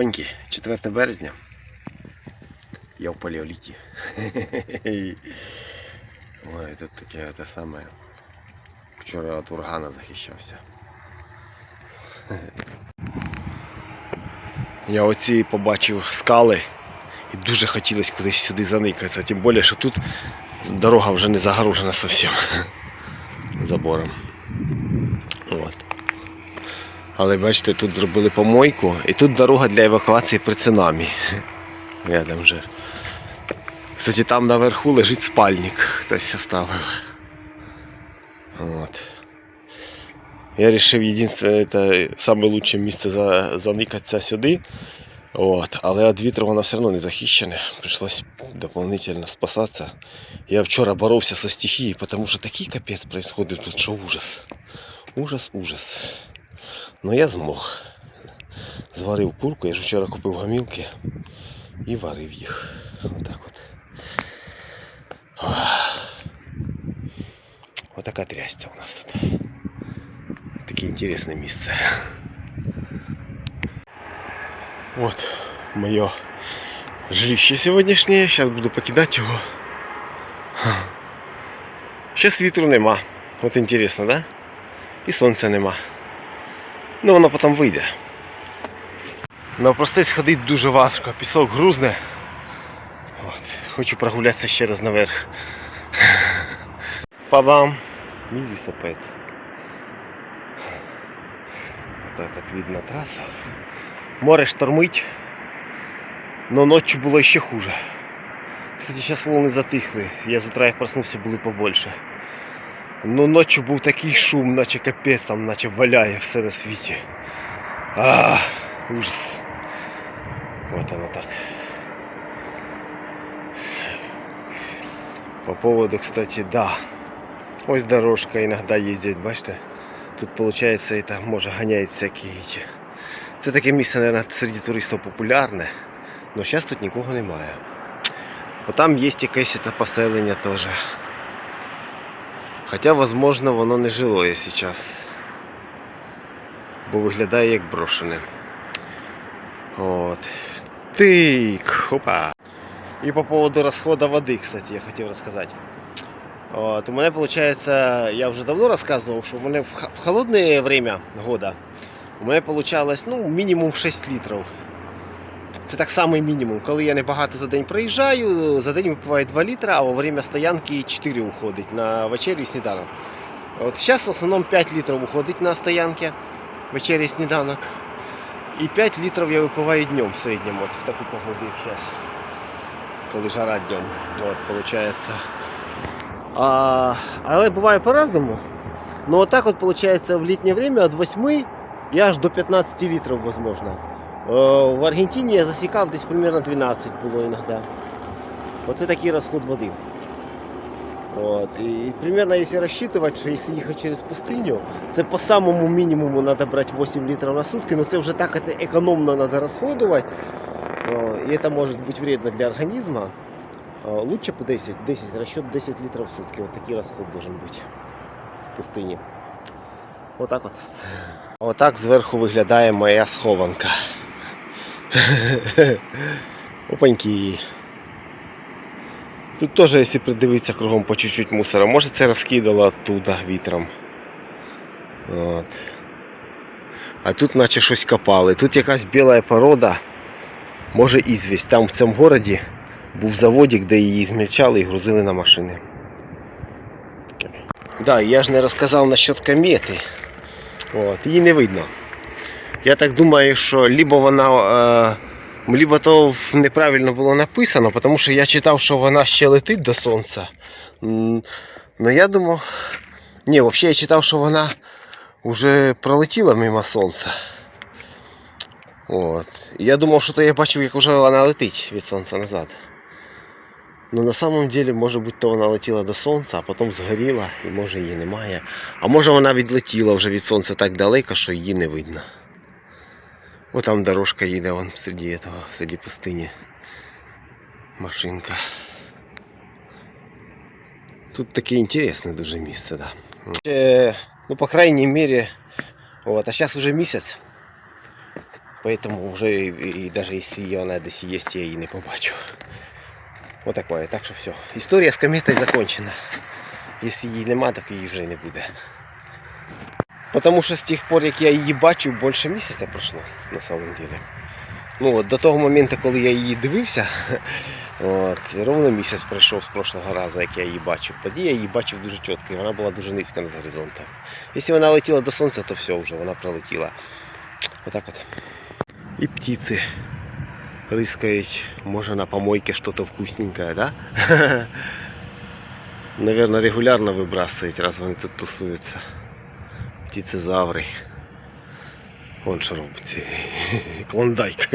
Опаньки, 4 березня. Я в палеоліті. Ой, тут таке те саме. Вчора від урагана захищався. Я оці побачив скали і дуже хотілося кудись сюди заникатися. Тим більше, що тут дорога вже не загорожена зовсім забором. От. Але бачите, тут зробили помойку і тут дорога для евакуації при цунамі. Рядом вже. Кстати, там наверху лежить спальник, хтось оставив. От. Я вирішив це місце за, заникатися сюди. От. Але від вітру воно все одно не захищене. Прийшлось дополнительно спасатися. Я вчора боровся со стихією, тому що такий капець происходит тут, що ужас. Ужас, ужас. Ну я змог. Зварив курку, я ж вчора купив гамілки і варив їх. Отак от. Ох. Отака трястя у нас тут. Таке інтересне місце. Вот моє жилище сьогоднішнє. Зараз буду покидати його. Зараз вітру нема. От інтересно, да? І сонця нема. Ну воно потім вийде. Навпростець ходить дуже важко, пісок грузне. От. Хочу прогулятися ще раз наверх. Па-бам! Мій лісопед. Так от видно траса. Море штормить, но ночью було ще хуже. Кстати, сейчас волны затихли. Я з утра як проснувся, були побольше. Ну ночью був такий шум, наче капець там, наче валяє все на світі. А, ужас. Вот оно так. По поводу, кстати, да. Ось дорожка иногда ездит, бачите? Тут получается это, може ганяють всякі. эти. Це таке місце, мабуть, серед туристів популярне. але зараз тут нікого немає. Бо там є якесь це поселення теж. Хоча, можливо, воно не жилое зараз. Бо виглядає як брошене. От. Тик, хопа. І по поводу розходу води, кстати, я хотів розказати. От, у мене виходить, я вже давно розказував, що у мене в х- в холодне время года у мене вийшло ну, мінімум 6 літрів. Це так само мінімум. Коли я небагато за день проїжджаю, за день випиваю 2 літра, а во время стоянки 4 уходить на вечерю і сніданок. От зараз в основному 5 літрів уходить на стоянки вечеря і сніданок. І 5 літрів я випиваю днем в середньому, от в таку погоду, як зараз. Коли жара днем. От, виходить. А, але буває по-разному. Ну отак от виходить в літнє время від 8 і аж до 15 літрів возможно. Е, В Аргентині я засікав десь примерно 12 було іноді. Оце такий розход води. От. І примерно, якщо розчитувати, що якщо їхати через пустиню, це по самому мінімуму треба брати 8 літрів на сутки, але це вже так економно треба розходувати. І це може бути вредно для організму. Лучше по 10, 10, расчет 10 литров в сутки. Вот такий расход должен быть в пустині. Отак от. Отак зверху виглядає моя схованка. Опаньки. Тут теж, якщо придивитися кругом по чуть-чуть мусора, може це розкидало оттуда вітром. От. А тут наче щось копали. Тут якась біла порода, може ізвість. Там в цьому городі був заводик, де її змельчали і грузили на машини. Таке. Да, я ж не розказав насчет комети. От, її не видно. Я так думаю, що либо вона. Е, либо то неправильно було написано, тому що я читав, що вона ще летить до сонця. Ну я думав. Ні, взагалі я читав, що вона вже пролетіла мимо сонця. От. Я думав, що то я бачив, як вже вона летить від сонця назад. Ну на самом деле, може бути, то вона летіла до сонця, а потім згоріла і може її немає. А може вона відлетіла вже від сонця так далеко, що її не видно. О там дорожка їде вон серед этого, серед пустині. Машинка. Тут Тут таке інтересне дуже місце, да. Ще, ну, по крайней мере, вот, а сейчас уже місяць. Поэтому уже и, и даже если она десь есть, я її не побачу. Вот такое. Так що все. Історія з кометою закончена. Якщо її нема, так її вже не буде. Потому що з тих пор, як я її бачив, більше місяця пройшло на самом деле. Ну от до того моменту, коли я її дивився, от, ровно місяць пройшов з прошлого разу, як я її бачив. Тоді я її бачив дуже чітко, і вона була дуже низько над горизонтом. Якщо вона летіла до сонця, то все вже, вона пролетіла. Отак от. І птиці рыскають, може на помойке что-то вкусненькое, да? Наверное, регулярно вибрасують, раз вони тут тусуються. Птицезаври. Вон що робиться. Клондайк.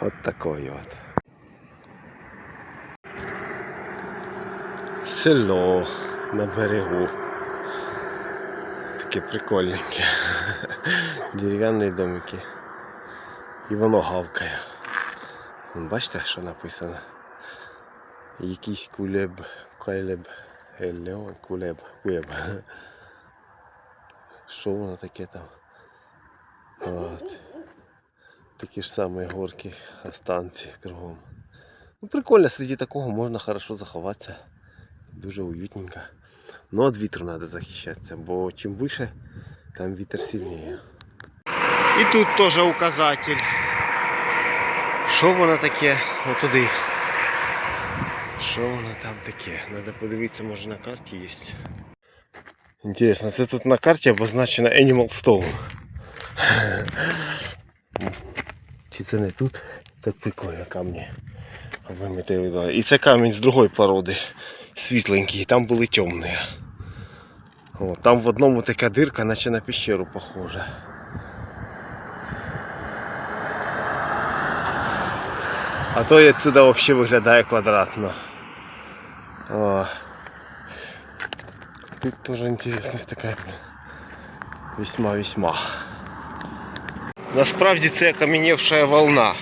От такой от. Село на берегу. Таке прикольненьке. Дерев'яні домики. І воно гавкає. Бачите, що написано? Якийсь кулеб, кайлеб, елеон, кулеб, кулеб. Що воно таке там? От. Такі ж самі горки, останці кругом. Ну, прикольно, серед такого можна хорошо заховатися. Дуже уютненько. Но від вітру треба захищатися, бо чим вище, там вітер сильніше. І тут теж указатель. Що воно таке? Отуди. Що воно там таке? Треба подивитися, може на карті є. Інтересно, це тут на карті обозначено Animal Stone. Чи це тут? Так прикольно видали. І це камінь з другої породи. Світленький, там були темні. О, там в одному така дирка, наче на пещеру похожа. А то і отсюда взагалі виглядає квадратно. О. Тут тоже интересность такая весьма-весьма. Насправді це окаменевшая волна.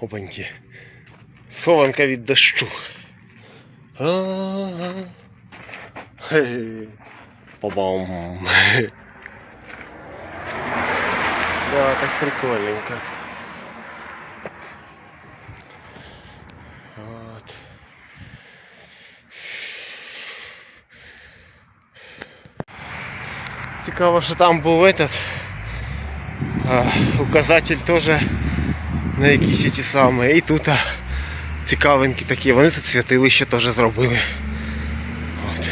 Опаньки. Схованка від дощу. А-а-а. Хе. Па-бам. Да, так прикольненько. Цікаво, що там був этот а, указатель теж на якісь ті самі. І тут а, цікавинки такі. Вони тут святилище теж зробили. От.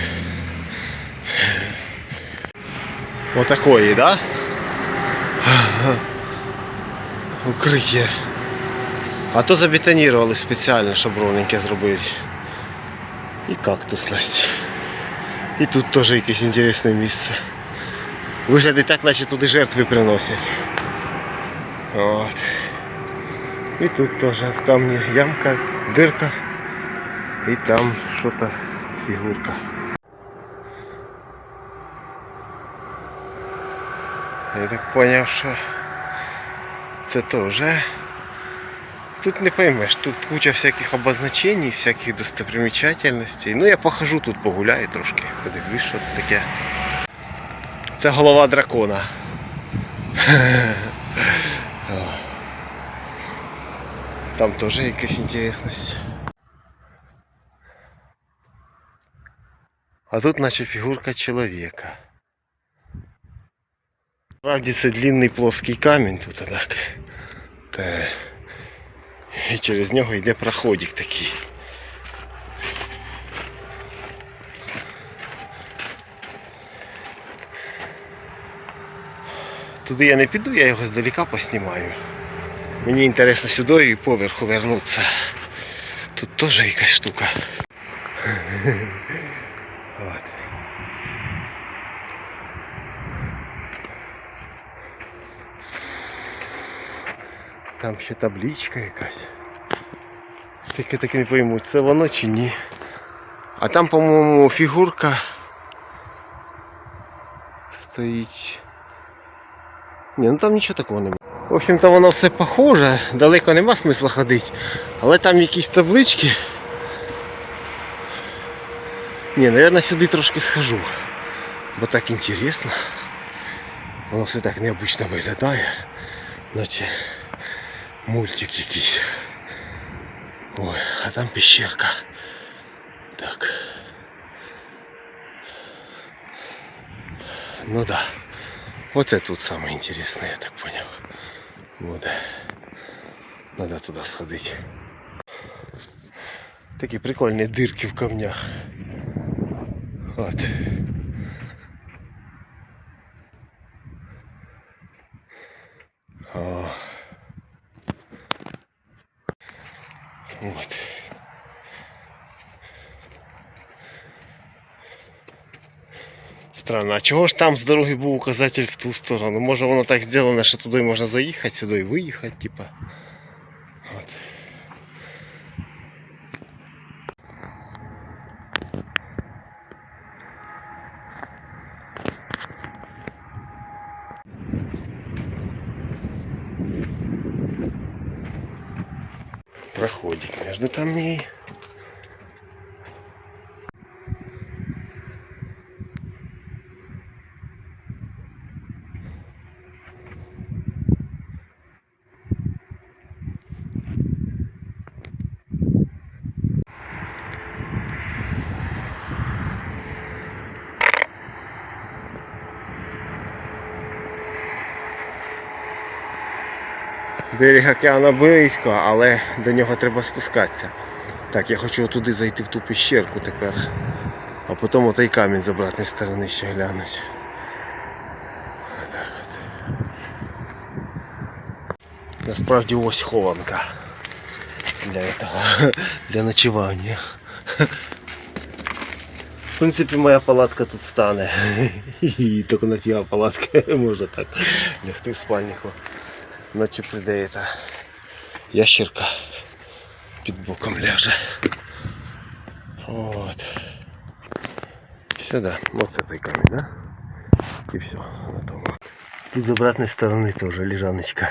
Отакої, да? Укриття. А то забетонували спеціально, щоб ровненьке зробити. І кактусність. І тут теж якесь інтересне місце. Виглядить так, наче туди жертви приносять. От. І тут теж в камні ямка, дирка. І там що-то фігурка. Я так поняв, що це теж. Тут не поймеш, тут куча всяких обозначений, всяких достопримечательностей. Ну я похожу тут, погуляю трошки, подивлюсь, що це таке. Це голова дракона. Там теж якась інтересність. А тут наче фігурка чоловіка. Справді це длинний плоский камінь тут так. Та... І через нього йде проходик такий. Туди я не піду, я його здалека поснімаю. Мені інтересно сюди і поверху вернутися. Тут теж якась штука. От. Там ще табличка якась. Тільки таки не пойму, це воно чи ні. А там, по-моєму, фігурка стоїть. Ні, ну там нічого такого не було. В общем-то воно все похоже, далеко нема смисла ходити. Але там якісь таблички. Ні, наверное, сюди трошки схожу. Бо так інтересно. Воно все так необично виглядає. Наче мультик якийсь. Ой, а там пещерка. Так. Ну да. Оце тут саме інтересне, я так поняв. Буде. Надо туди сходити. Такі прикольні дирки в камнях. От. О. Вот. Странно, а чого ж там з дороги був указатель в ту сторону? Може воно так зроблено, що туди можна заїхати, сюди і виїхати, типа. От. Проходик между камней. Берег океану близько, але до нього треба спускатися. Так, я хочу туди зайти в ту пещерку тепер. А потім отой камінь з обратної сторони ще глянуть. Насправді ось хованка. Для этого, для ночування. В принципі, моя палатка тут стане. Тільки нафіга палатка, може так. Лягти в спальнику. Ночі прийде та ящерка під боком ляже. От. Сюди. Оце той камінь, да? І все, тому. Тут з обратної сторони теж лежаночка.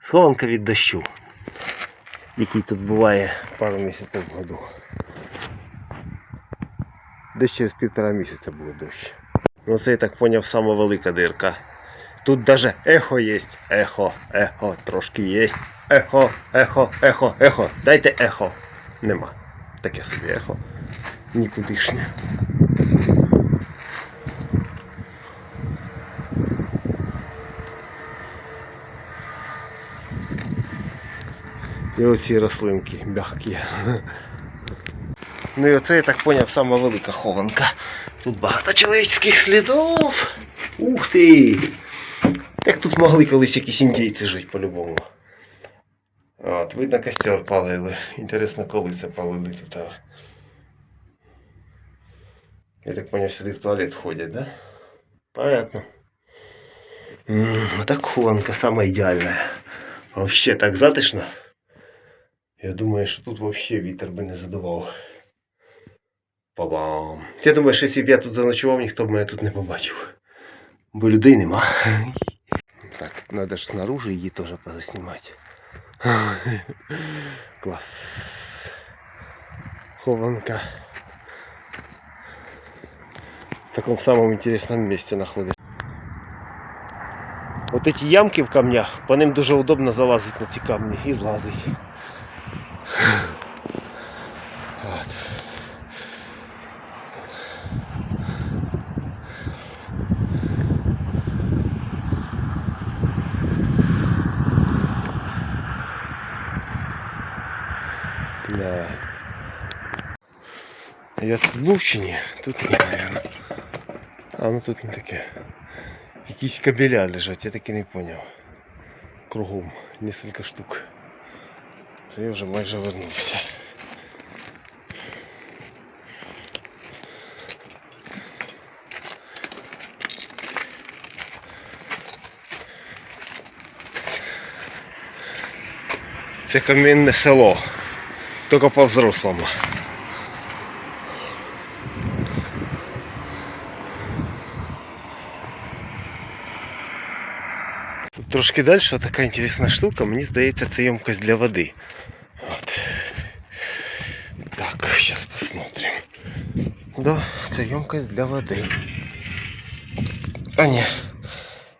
Схованка від дощу, який тут буває пару місяців в году. Десь через півтора місяця буде дощ. Ну це я так поняв, сама велика дирка. Тут даже ехо есть. Ехо, ехо, трошки есть. Ехо, ехо, ехо, ехо. Дайте ехо. Нема. Таке собі ехо. Нікудишнє. І оці рослинки м'які. Ну і оце я так поняв, сама велика хованка. Тут багато чоловічських слідів. Ух ти! Як тут могли колись якісь індійці жити по-любому. От, видно, костер палили. Інтересно, коли це палили тут. Я так понял, сюди в туалет ходять, да? Понятно. А так хованка сама ідеальна. Вообще так затишно. Я думаю, що тут вообще вітер би не задував. Па-бам. Ти думаєш, якщо б я тут заночував, ніхто б мене тут не побачив. Бо людей нема. Так, надо ж снаружи її теж позаснімати. Клас. Хованка. В таком самом интересном месте находишься. Вот эти ямки в камнях, по ним дуже удобно залазить на ці камні і злазить. От. Да. Я тут був чи? Тут ні, наверное. А ну тут не таке. Якісь кабеля лежать, я таки не поняв. Кругом несколько штук. Це я вже майже вернувся. Це камінне село. Тільки по-взрослому. тут трошки далі така інтересна штука, мені здається, це ємкость для води. От. Так, зараз посмотрим. Да, це ємкость для води. А ні.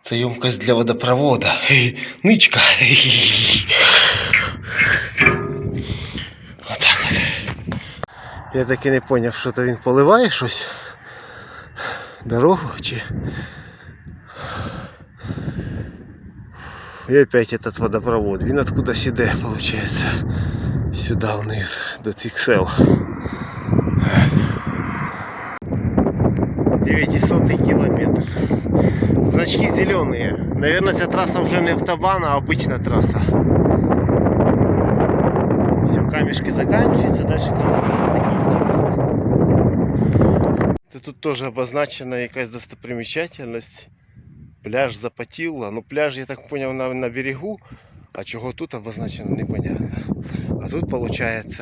Це ємкость для водопровода. Ничка. Отак от. Я так і не зрозумів, що то він поливає щось. Дорогу чи. И опять этот водопровод. Він откуда сюди, получается. Сюда вниз, до цих сел. 900 километр. Значки зеленые. Наверное, ця трасса уже не автобан, а обычная трасса. Все, камешки заканчиваются, дальше камешки такі інтересні. Це тут теж обозначена якась достопримечательність. Пляж Запатілла. Ну пляж, я так понял, на, на берегу, а чого тут обозначено, непонятно. А тут виходить,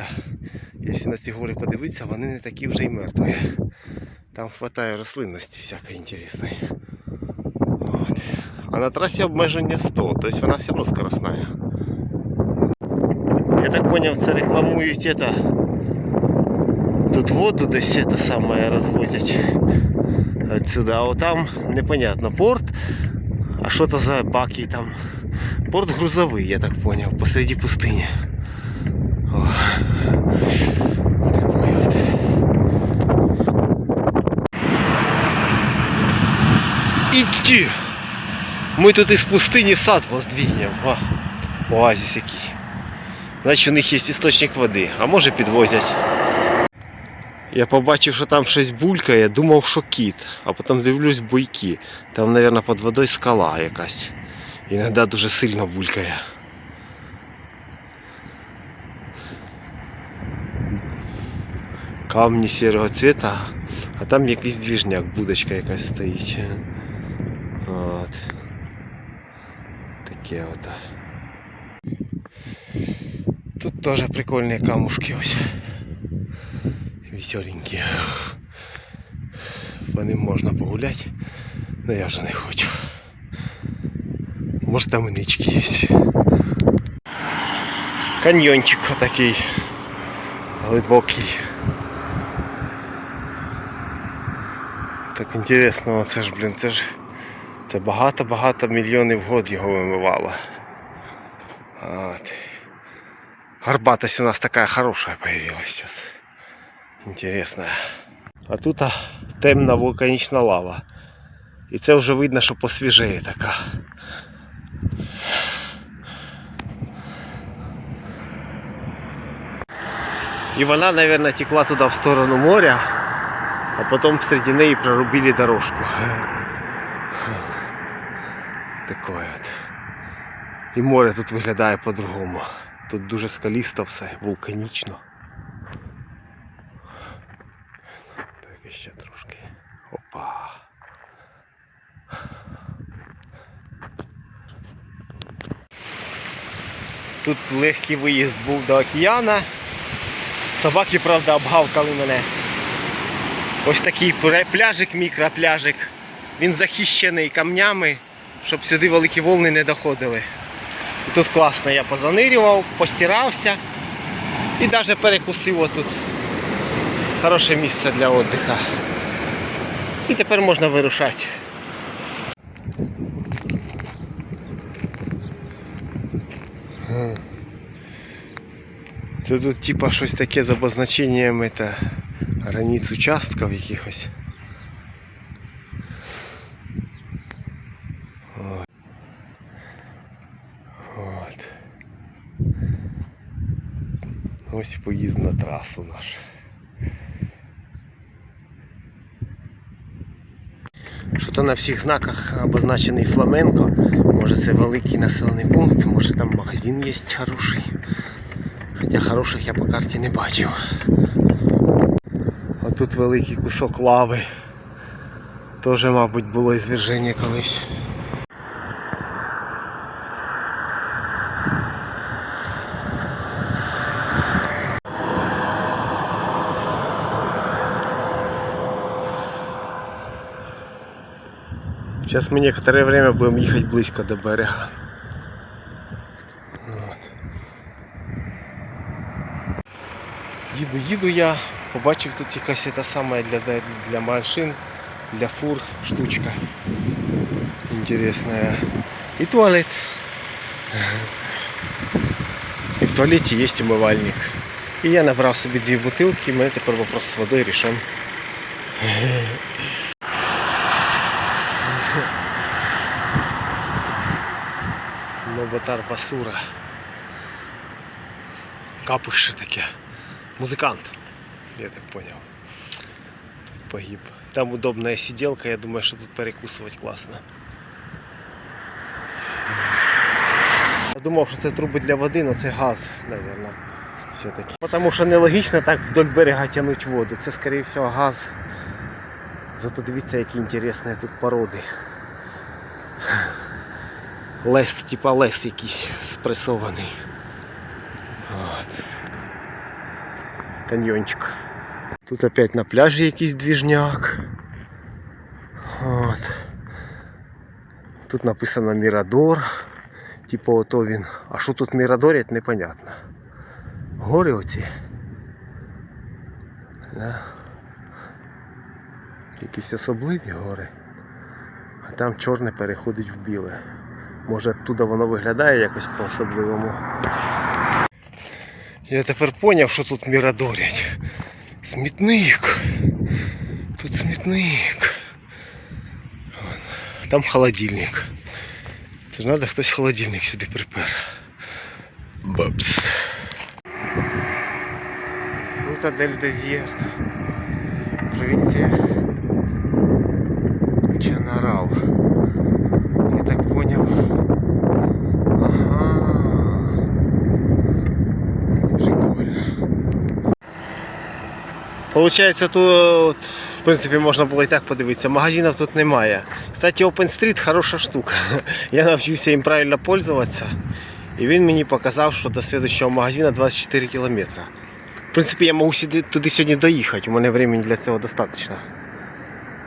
якщо на ці гори подивитися, вони не такі вже й мертві. Там хватає рослинності всякої інтересної. От. А на трасі обмеження 100, тобто вона все одно скоростна. Я так поняв, це рекламують это. Тут воду десь це саме розвозять отсюда, а там непонятно порт, а що то за баки там. Порт грузовий, я так понял, посреди пустыни. О. Ми тут із пустині сад воздвигнем. О, оазис який. Значить у них є істочник води, а може підвозять. Я побачив, що там щось булькає, думав, що кіт, а потім дивлюсь буйки. Там, мабуть, під водою скала якась. Іноді дуже сильно булькає. Камні сірого цвіта, а там якийсь двіжняк, будочка якась стоїть. От. Таке от. Тут теж прикольні камушки ось Веселенькі. По ним можна погуляти, але я вже не хочу. Може там і нички є. Каньйончик такий глибокий. Так інтересно, це ж, блін, це ж це багато-багато мільйонів год його вимивало. От. Горбатость у нас такая хорошая появилась сейчас. Интересная. А тут темна вулканічна лава. І це вже видно, що посвіжеє така. І вона, мабуть, текла туди в сторону моря, а потім серед неї прорубили дорожку. Такое от. І море тут виглядає по-другому. Тут дуже скалісто все, вулканічно. Ще трошки. Опа. Тут легкий виїзд був до океана. Собаки, правда, обгавкали мене. Ось такий пляжик, мікропляжик. Він захищений камнями, щоб сюди великі волни не доходили. І тут класно, я позанирював, постирався і навіть перекусив отут. Хороше місце для віддиху. І тепер можна вирушати. Це тут типа щось таке з обозначенням это, границь участків якихось. От. Ось поїзд на трасу наш. То на всіх знаках обозначений Фламенко. Може це великий населений пункт, може там магазин є хороший. Хоча хороших я по карті не бачив. А тут великий кусок лави. Теж, мабуть, було зверження колись. Сейчас мы некоторое время будем ехать близко до берега. От. Їду, їду я, побачив тут якась та сама для, для- для машин, для фур штучка. Интересная. И туалет. І в туалеті є умивальник. І я набрав собі дві бутилки, і мене тепер вопрос з водою рішен. Новотар Басура. Капище таке. Музикант, я так понял. Тут погиб. Там удобная сиделка, я думаю, что тут перекусывать классно. Я думав, що це труби для води, але це газ, мабуть. Все-таки. Тому що нелогічно так вдоль берега тягнуть воду. Це, скоріше всього, газ. Зато дивіться, які інтересні тут породи. Лес, типа лес якийсь спресований. От. Каньйончик. Тут опять на пляжі якийсь двіжняк. От. Тут написано Мірадор. Типу ото він. А що тут Мірадорять, непонятно. Гори оці. Да. Якісь особливі гори. А там чорне переходить в біле. Може оттуда воно виглядає якось по-особливому. Я тепер поняв, що тут мірадорять. Смітник. Тут смітник. Там холодильник. Це ж треба хтось холодильник сюди припер. Бабс. Рута дель Дезерт. Провінція Чанарал. Я так понял. Ага. Прикольно. Получається, тут, в принципі, можна було і так подивитися. Магазинів тут немає. Кстати, OpenStreet хороша штука. Я навчився їм правильно пользуватися. І він мені показав, що до слідчого магазину 24 кілометри. В принципі, я можу туди сьогодні доїхати, у мене времени для цього достатньо.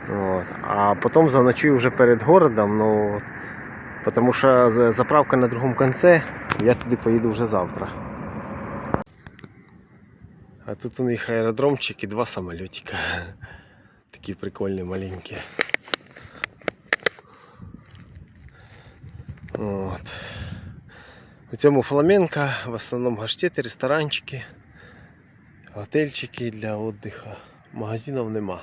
От. А потім заночую вже перед городом, ну, тому що заправка на другому кінці, я туди поїду вже завтра. А тут у них аеродромчик і два самолітика. Такі прикольні маленькі. От. У цьому фламенко в основному гаштети, ресторанчики, готельчики для отдыха. Магазинів нема.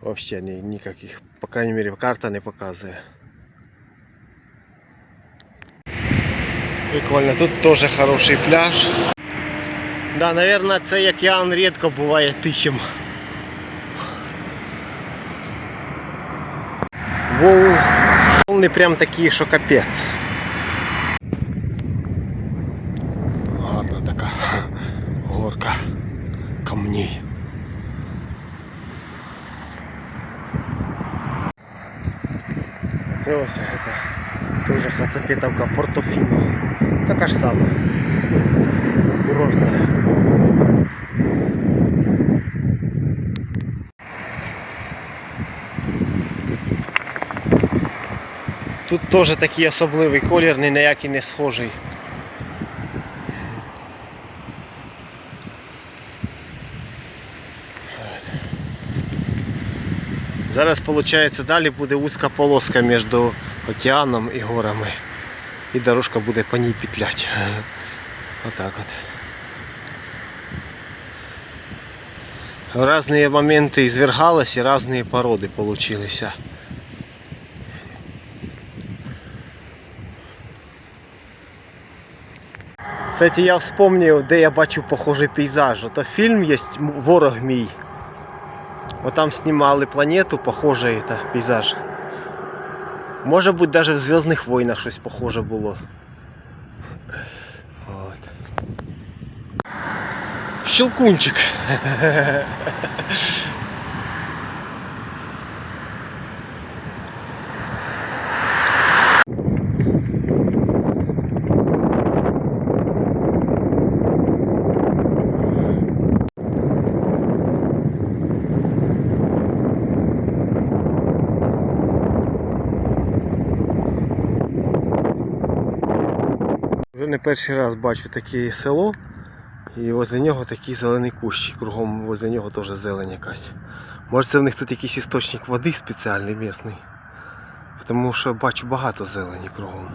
Вообще ні, ніяких, по крайней мере, карта не показує. Прикольно, тут теж хороший пляж. Да, наверное, це як Ян рідко буває тихим. Волни, волни прям такі, що капець. Гарна така горка камней. Це ось это тоже Хацапетовка Портофіно. Тут теж такий особливий колір, ні на який не схожий. Зараз, виходить, далі буде вузька полоска між океаном і горами. І дорожка буде по ній петлять. Отак от. Разные моменты извергалось и разные породы получились. Кстати, я вспомнив, де я бачив похожий пейзаж. Ото фільм є Ворог мій. Вот там снимали планету, похожий это пейзаж. Може бути навіть в Зв'язних войнах щось похоже було. От. Щелкунчик. перший раз бачу таке село, і возле нього такий зелений кущ. Кругом возле нього теж зелень якась. Може це в них тут якийсь істочник води спеціальний місний. Тому що бачу багато зелені кругом.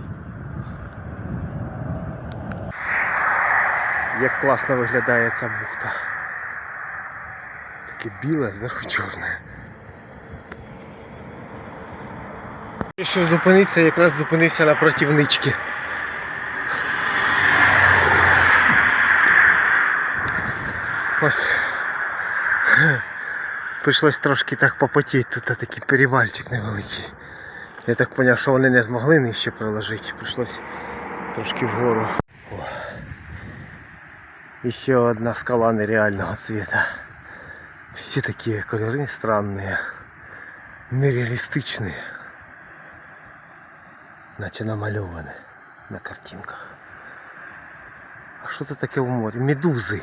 Як класно виглядає ця бухта. Таке біле, зверху чорне. Якщо зупинитися, якраз зупинився на противнички. Ось. Прийшлось трошки так попотіти, тут такий перевальчик невеликий. Я так зрозумів, що вони не змогли нижче проложити. Прийшлось трошки вгору. О. І ще одна скала нереального цвета. Всі такі кольори странні, нереалістичні. Наче намальоване на картинках. А що це таке в морі? Медузи.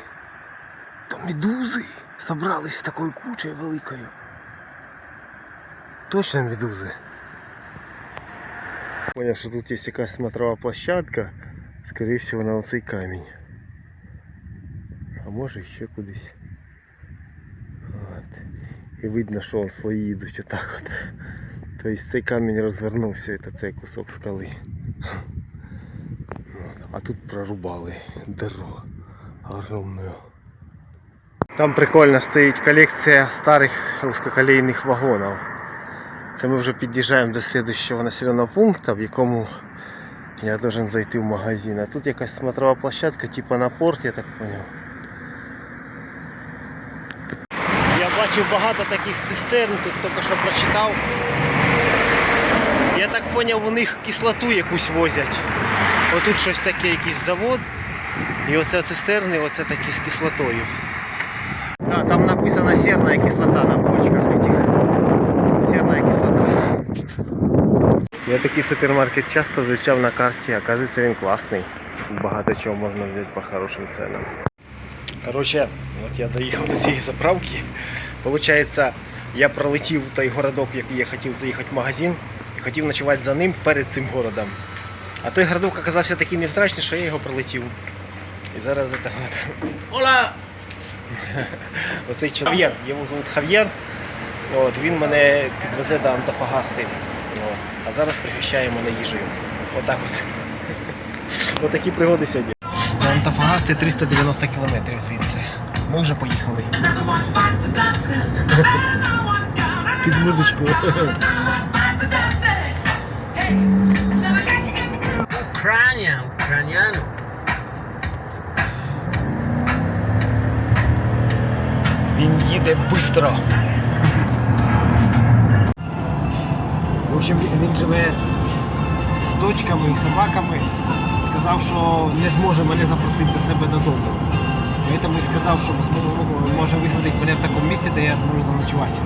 То медузи собрались такою кучею великою. Точно медузи. Поняв, що тут є якась смотрова площадка, скоріше всього на оцей камінь. А може ще кудись. От. І видно, що он слої йдуть отак от. Тобто цей камінь розвернувся, це цей кусок скали. А тут прорубали дыру огромную. Там прикольно стоїть колекція старих русскоколейних вагонів. Це ми вже під'їжджаємо до слідущого населеного пункту, в якому я должен зайти в магазин. А тут якась смотрова площадка, типа на порт, я так понял. Я бачив багато таких цистерн, тут тільки що прочитав. Я так поняв, у них кислоту якусь возять. Отут щось таке, якийсь завод. І оце цистерни, оце такі з кислотою. Там написано серна кислота на бочках этих. Серна кислота. Я такий супермаркет часто зустрічав на карті, оказується він класний. Багато чого можна взяти по хорошим ценам. Короче, от я доїхав до цієї заправки. Получається, я пролетів той городок, в який я хотів заїхати в магазин, і хотів ночувати за ним перед цим городом. А той городок оказався такий невзрачний, що я його пролетів. І зараз це от. Оцей чоловік, Хав'єр, його звуть Хав'єр. От, він мене підвезе до Антофагасти. От, а зараз пригощає мене їжею. Отак от. Отакі пригоди сьогодні. До Антофагасти 390 кілометрів звідси. Ми вже поїхали. Під музичку. Ucrania, ucraniano. Він їде швидко. В общем, він живе з дочками і собаками. Сказав, що не зможе мене запросити до себе додому. Тому і сказав, що може висадити мене в такому місці, де я зможу заночувати.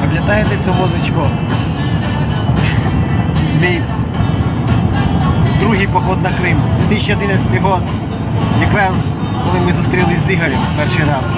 Пам'ятаєте цю музичку? Мій другий поход на Крим, 2011 год. Якраз коли ми зустрілись з Ігорем перший раз.